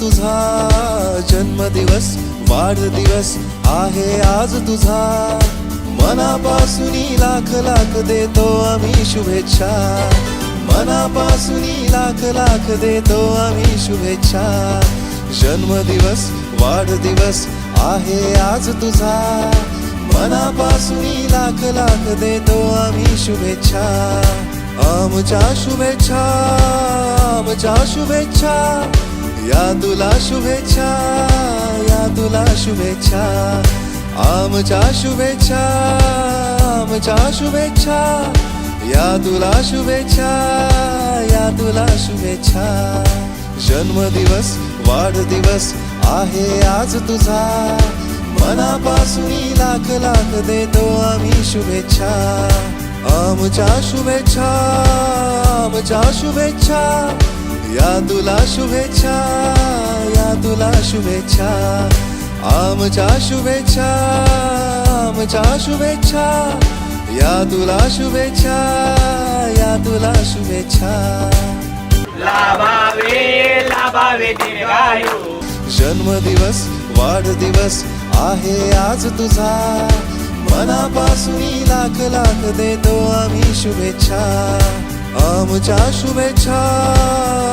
तुझा जन्मदिवस वाढदिवस आहे आज तुझा. मनापासून लाख लाख देतो आम्ही शुभेच्छा. मनापासून लाख लाख देतो आम्ही शुभेच्छा. जन्मदिवस वाढदिवस आहे आज तुझा. मनापासून लाख लाख देतो आम्ही शुभेच्छा. आमच्या शुभेच्छा आमच्या शुभेच्छा. या तुला शुभेच्छा या तुला शुभेच्छा आमच्या शुभेच्छा आमच्या शुभेच्छा या तुला शुभेच्छा या तुला शुभेच्छा. जन्मदिवस वाढदिवस आहे आज तुझा. मनापासून लाख लाख देतो आम्ही शुभेच्छा. आमच्या शुभेच्छा आमच्या शुभेच्छा. या तुला शुभेच्छा या तुला शुभेच्छा आमच्या शुभेच्छा आमच्या शुभेच्छा या तुला शुभेच्छा या तुला शुभेच्छा. लाभावे लाभावे जन्मदिवस वाढदिवस आहे आज तुझा. मनापासून लाख लाख देतो आम्ही शुभेच्छा. आमच्या शुभेच्छा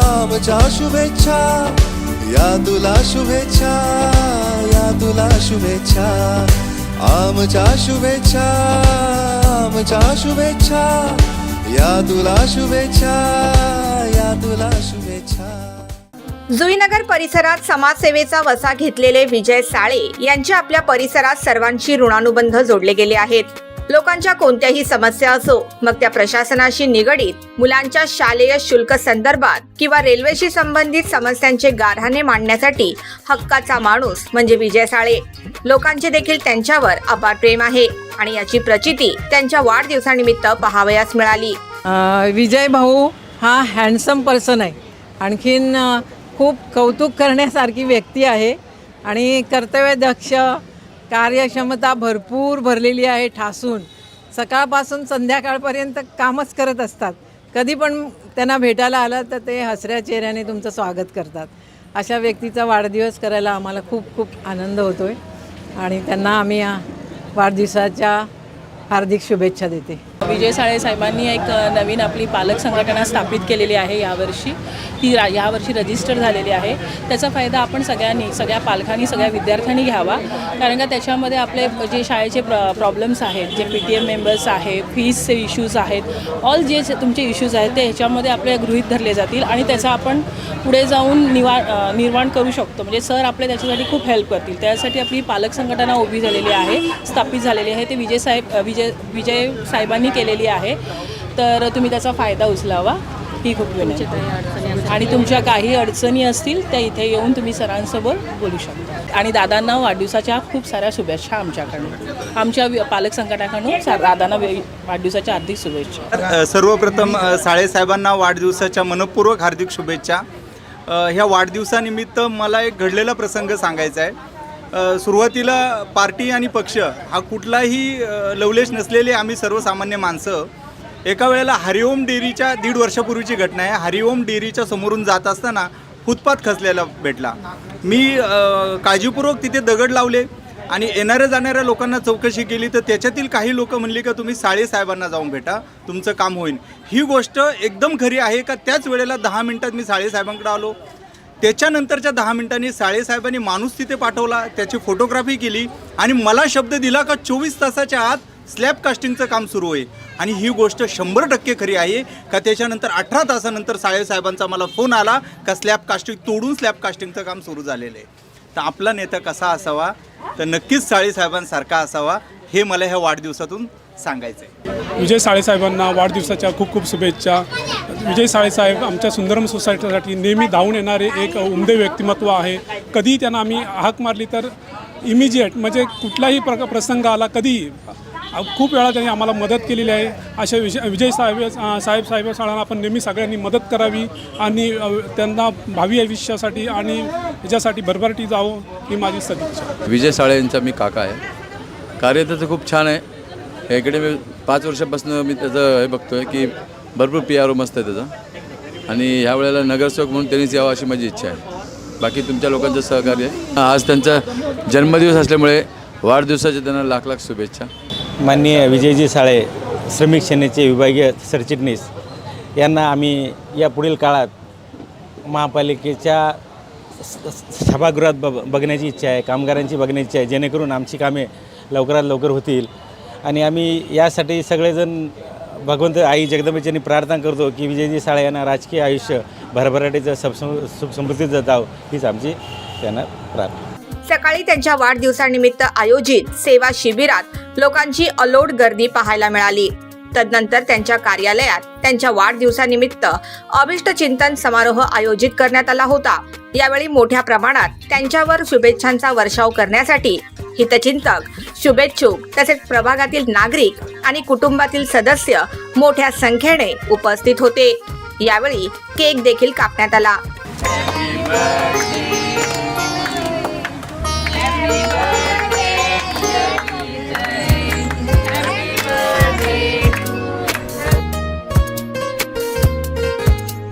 आमच्या शुभेच्छा या तुला शुभेच्छा या तुला शुभेच्छा आमच्या शुभेच्छा आमच्या शुभेच्छा या तुला शुभेच्छा या तुला शुभेच्छा. जुईनगर परिसरात समाजसेवेचा वसा घेतलेले विजय साळे यांचे आपल्या परिसरात सर्वांशी ऋणानुबंध जोडले गेले आहेत. लोकांच्या कोणत्याही समस्या असो मग त्या प्रशासनाशी निगडीत मुलांच्या शालेय शुल्क संदर्भात किंवा रेल्वेशी संबंधित समस्यांचे गाऱ्हाणे मांडण्यासाठी हक्काचा माणूस म्हणजे विजय साळे. लोकांचे देखील त्यांच्यावर अपार प्रेम आहे आणि याची प्रचिती त्यांच्या वाढदिवसानिमित्त पहावयास मिळाली. विजय भाऊ हा हँडसम पर्सन आहे. आणखीन खूप कौतुक करण्यासारखी व्यक्ती आहे आणि कर्तव्यदक्ष कार्यक्षमता भरपूर भरलेली आहे ठासून. सकाळपासून संध्याकाळपर्यंत कामच करत असतात. कधी पण त्यांना भेटायला आलं तर ते हसऱ्या चेहऱ्याने तुमचं स्वागत करतात. अशा व्यक्तीचा वाढदिवस करायला आम्हाला खूप खूप आनंद होतो आहे आणि त्यांना आम्ही या वाढदिवसाच्या हार्दिक शुभेच्छा देते. विजय साळे साहेबांनी एक नवीन आपली पालक संघटना स्थापित केलेली आहे यावर्षी. ती रा यावर्षी रजिस्टर झालेली आहे. त्याचा फायदा आपण सगळ्यांनी सगळ्या पालकांनी सगळ्या विद्यार्थ्यांनी घ्यावा. कारण का त्याच्यामध्ये आपले जे शाळेचे प्र प्रॉब्लेम्स आहेत J P T M members आहे फीजचे इश्यूज आहेत ऑल जे तुमचे इश्यूज आहेत ते ह्याच्यामध्ये आपले गृहित धरले जातील आणि त्याचा आपण पुढे जाऊन निवा निर्माण करू शकतो. म्हणजे सर आपले त्याच्यासाठी खूप हेल्प करतील. त्यासाठी आपली पालक संघटना उभी झालेली आहे स्थापित झालेली आहे. ते विजय साहेब विजय विजय साहेबांनी केलेली आहे. तर तुम्ही त्याचा फायदा उचलावा. ही खूप विनंती. आणि तुमच्या काही अडचणी असतील त्या इथे येऊन तुम्ही सरांसोबत बोलू शकता. आणि दादांना वाढदिवसाच्या खूप साऱ्या शुभेच्छा आमच्याकडून. आमच्या वि- पालक संघटनाकडून सा- दादांना वे- वाढदिवसाच्या हार्दिक शुभेच्छा. सर्वप्रथम अ, साळेसाहेबांना वाढदिवसाच्या मनपूर्वक हार्दिक शुभेच्छा. अ, ह्या वाढदिवसानिमित्त मला एक घडलेला प्रसंग सांगायचा आहे. सुरुवातीला पार्टी आणि पक्ष हा कुठलाही लवलेश नसलेले आम्ही सर्वसामान्य माणसं एका वेळेला हरिओम डेअरीच्या दीड वर्षापूर्वीची घटना आहे. हरिओम डेअरीच्या समोरून जात असताना फुटपाथ खचलेला भेटला. मी काळजीपूर्वक तिथे दगड लावले आणि येणाऱ्या जाणाऱ्या लोकांना चौकशी केली. तर त्याच्यातील काही लोक म्हणली का तुम्ही साळे साहेबांना जाऊन भेटा तुमचं काम होईल. ही गोष्ट एकदम खरी आहे का त्याच वेळेला दहा मिनिटात मी साळेसाहेबांकडे आलो. त्याच्यानंतरच्या दहा मिनिटांनी साळेसाहेबांनी माणूस तिथे पाठवला त्याची फोटोग्राफी केली आणि मला शब्द दिला का चोवीस तासाच्या आत स्लॅब कास्टिंगचं काम सुरू होईल. आणि ही गोष्ट शंभर टक्के खरी आहे का त्याच्यानंतर अठरा तासानंतर साळेसाहेबांचा मला फोन आला का स्लॅब कास्टिंग तोडून स्लॅब कास्टिंगचं काम सुरू झालेलं आहे. तर आपला नेता कसा असावा? तर नक्कीच साळेसाहेबांसारखा असावा. हे मला ह्या वाढदिवसातून सांगायचं आहे विजय साळेसाहेबांना वाढदिवसाच्या खूप खूप शुभेच्छा. विजय साळेसाहेब आमच्या सुंदरम सोसायटीसाठी नेहमी धावून येणारे एक उमदे व्यक्तिमत्व आहे. कधी त्यांना आम्ही हाक मारली तर इमिजिएट म्हणजे कुठलाही प्रक प्रसंग आला कधीही खूप वेळा त्यांनी आम्हाला मदत केलेली आहे. अशा विजय विजय साहेब साहेब साहेब साळांना आपण नेहमी सगळ्यांनी मदत करावी आणि त्यांना भावी आयुष्यासाठी आणि ह्याच्यासाठी भरभराटी जावं ही माझी सदिच्छा. विजय साळे यांचा मी काका आहे. कार्य त्याचं खूप छान आहे. इकडे मी पाच वर्षापासून मी त्याचं हे बघतो आहे की भरपूर पी आर ओ मस्त आहे त्याचा. आणि ह्या वेळेला नगरसेवक म्हणून त्यांनीच यावं अशी माझी इच्छा आहे. बाकी तुमच्या लोकांचं सहकार्य आज त्यांचा जन्मदिवस असल्यामुळे वाढदिवसाच्या त्यांना लाख लाख शुभेच्छा. माननीय विजयजी साळे श्रमिक सेनेचे विभागीय सरचिटणीस यांना आम्ही या पुढील काळात महापालिकेच्या स- सभागृहात ब बघण्याची इच्छा आहे कामगारांची बघण्याची इच्छा आहे जेणेकरून आमची कामे लवकरात लवकर होतील. आणि आम्ही यासाठी सगळेजण भगवंत आई जगदंबेच्यांनी प्रार्थना करतो की विजयजी साळे यांना राजकीय आयुष्य भरभराटीचं सबसम सुखसमृद्धीचं जाव हीच आमची त्यांना प्रार्थना. सकाळी त्यांच्या वाढदिवसानिमित्त आयोजित सेवा शिबिरात लोकांची अलोट गर्दी पाहायला मिळाली. तदनंतर त्यांच्या कार्यालयात त्यांच्या वाढदिवसानिमित्त अभिष्ट चिंतन समारोह आयोजित करण्यात आला होता. यावेळी मोठ्या प्रमाणात त्यांच्यावर शुभेच्छांचा वर्षाव करण्यासाठी हितचिंतक शुभेच्छुक तसेच प्रभागातील नागरिक आणि कुटुंबातील सदस्य मोठ्या संख्येने उपस्थित होते. यावेळी केक देखील कापण्यात आला.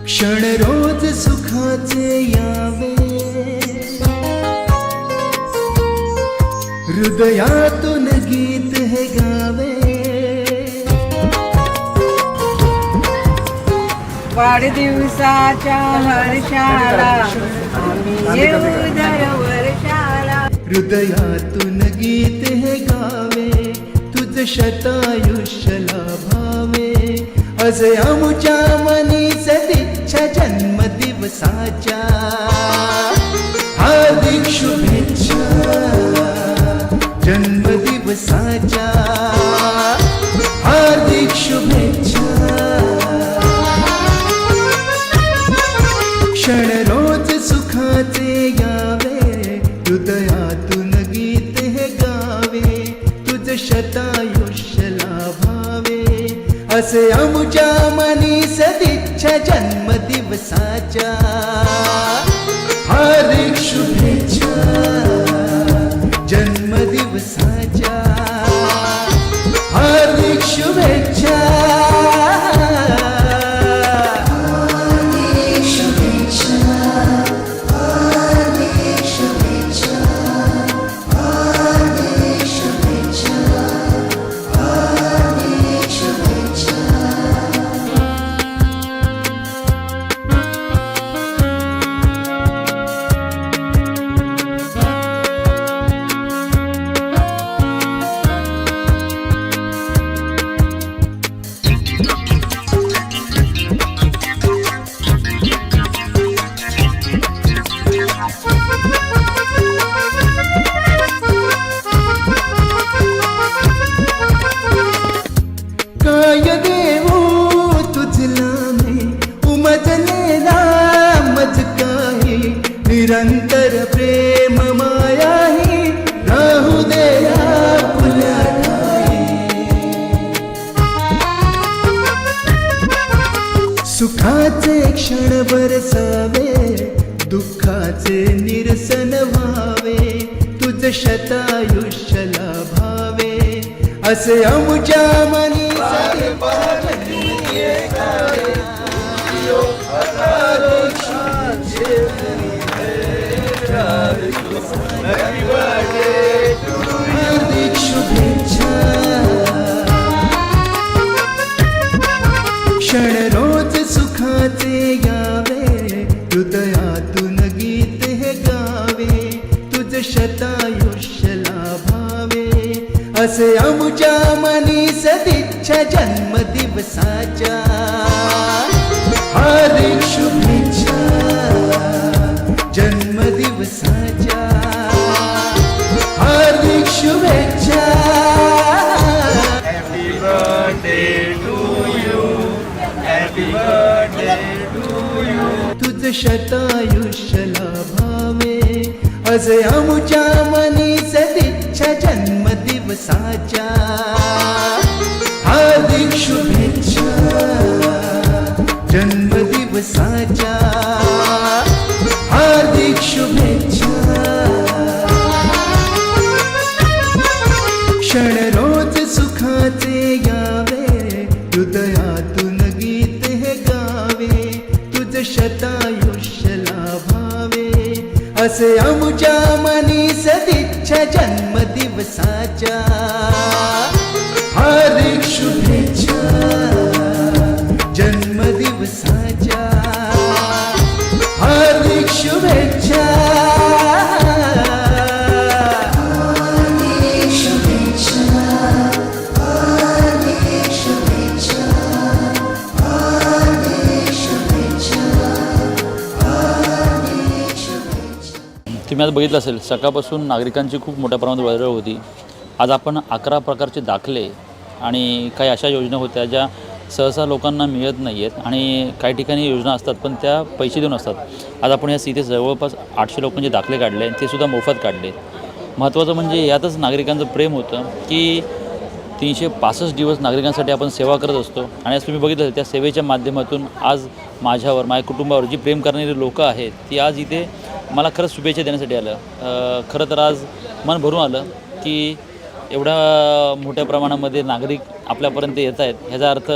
क्षण रोज सुखाचे यावे. हृदयातून गीत हे गावे. वाढदिवसाच्या हर्षाला आम्ही येऊ दर वर्षाला हृदयातून गीत हे गावे तुझ शतायुष्य लाभावे. असे आमुच्या मनी सदिच्छा जन्मदिवसाच्या हार्दिक शुभेच्छा. दिवसाच्या हार्दिक शुभेच्छा. क्षण रोज सुखाचे यावे हृदयातून गीत हे गावे तुझ शतायुष्य लाभावे. असे आमच्या मनी सदिच्छा जन्मदिवसाच्या निरंतर प्रेम मायाही राहू दे फुल्या सुखाचे क्षण बरसावे दुःखाचे निरसन व्हावे तुझ शतायुष्य लाभावे असे अमुच्या मनी शतायुष्य लाभावे. असे आमुच्या मनी सदिच्छा जन्मदिवसाच्या. हार्दिक शुभेच्छा जन्मदिवसाच्या. असे आमच्या मनी सदिच्छा जन्मदिवसाच्या हार्दिक शुभेच्छा जन्मदिवसाच्या आज बघितलं असेल सकाळपासून नागरिकांची खूप मोठ्या प्रमाणात वर्दळ होती. आज आपण अकरा प्रकारचे दाखले आणि काही अशा योजना होत्या ज्या सहसा लोकांना मिळत नाही आहेत आणि काही ठिकाणी योजना असतात पण त्या पैसे देऊन असतात. आज आपण या इथे जवळपास आठशे लोकांचे दाखले काढले आणि ते सुद्धा मोफत काढले. महत्त्वाचं म्हणजे यातच नागरिकांचं प्रेम होतं की तीनशे पासष्ट दिवस नागरिकांसाठी आपण सेवा करत असतो. आणि आज तुम्ही बघितलं त्या सेवेच्या माध्यमातून आज माझ्यावर माझ्या कुटुंबावर जी प्रेम करणारी लोकं आहेत ती आज इथे मला खरंच शुभेच्छा देण्यासाठी आलं. खरं तर आज मन भरून आलं की एवढ्या मोठ्या प्रमाणामध्ये नागरिक आपल्यापर्यंत येत आहेत. ह्याचा अर्थ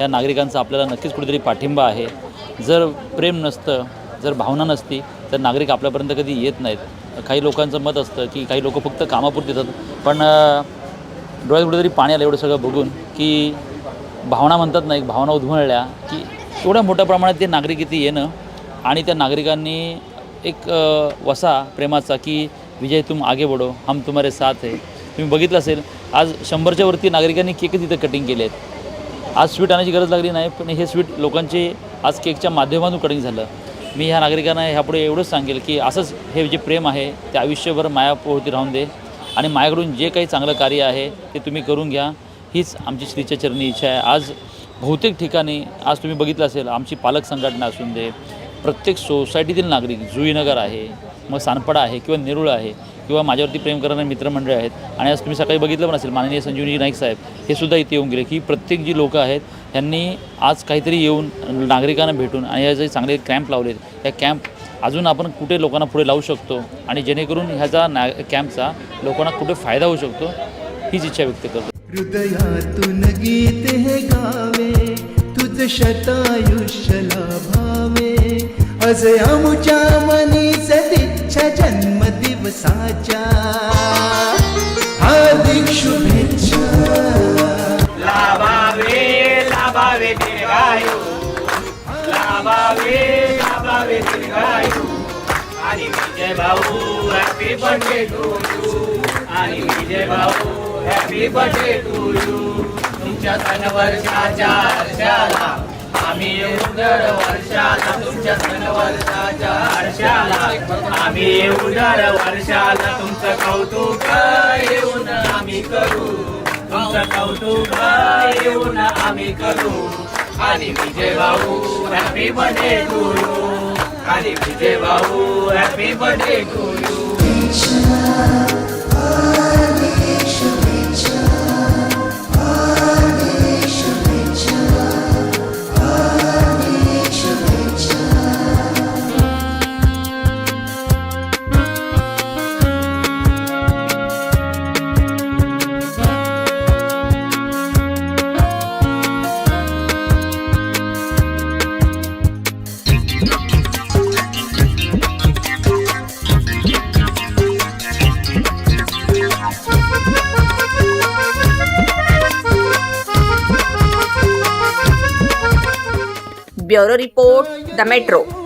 या नागरिकांचा आपल्याला नक्कीच कुठेतरी पाठिंबा आहे. जर प्रेम नसतं जर भावना नसती तर नागरिक आपल्यापर्यंत कधी येत नाहीत. काही लोकांचं मत असतं की काही लोक फक्त कामापुरती येतात. पण डोळ्यात कुठेतरी पाणी आलं एवढं सगळं बघून की भावना म्हणतात ना एक भावना उधमळल्या की एवढ्या मोठ्या प्रमाणात ते नागरिक इथे येणं आणि त्या नागरिकांनी एक वसा प्रेमाचा की विजय तुम आगे बढो हम तुम्हारे साथ आहे तुम्ही बघितलं असेल आज शंभरच्या वरती नागरिकांनी केकच इथं कटिंग केले आहेत. आज स्वीट आणायची गरज लागली नाही पण हे स्वीट लोकांचे आज केकच्या माध्यमातून कटिंग झालं. मी ह्या नागरिकांना ह्यापुढे एवढंच सांगेल की असंच हे जे प्रेम आहे ते आयुष्यभर मायापोवती राहून दे आणि माझ्याकडून जे काही चांगलं कार्य आहे ते तुम्ही करून घ्या. हीच आमची श्रीच्या चरणी इच्छा आहे. आज बहुतेक ठिकाणी आज तुम्ही बघितलं असेल आमची पालक संघटना असून दे प्रत्येक सोसायटीतील नागरिक जुईनगर आहे मग सानपाडा आहे किंवा नेरुळ आहे किंवा माझ्यावरती प्रेम करणारे मित्रमंडळ आहेत आणि आज तुम्ही सकाळी बघितलं पण असेल माननीय संजीवनी नाईक साहेब हे सुद्धा इथे येऊन गेले की प्रत्येक जी लोकं आहेत ह्यांनी आज काहीतरी येऊन नागरिकांना भेटून आणि या जे चांगले कॅम्प लावलेत या कॅम्प अजून आपण कुठे लोकांना पुढे लावू शकतो आणि जेणेकरून ह्याचा ना कॅम्पचा लोकांना कुठे फायदा होऊ शकतो हीच इच्छा व्यक्त करतो. हृदयातून गीत हे गावे तुझ शतायुष्य लाभावे. अज आमुच्या मनी जन्म दिवसाच्या हार्दिक शुभेच्छा. लाभावे लाभावे दीर्घायू. लाभावे लाभावे दीर्घायू. आणि विजय भाऊ हॅपी बर्थडे टू यू आणि विजय भाऊ हॅपी बर्थडे टू यू तुमच्या सण वर्षाच्या हर्षाला आम्ही उदर वर्षाला तुमच्या सणवर्षाच्या हर्षाला आम्ही उदर वर्षाला तुमचं कौतुक येऊन आम्ही करू. तुमचं कौतुक येऊन आम्ही करू. आणि विजय भाऊ हॅपी बर्थडे गुरु आणि विजय भाऊ happy birthday Guru bureau report the metro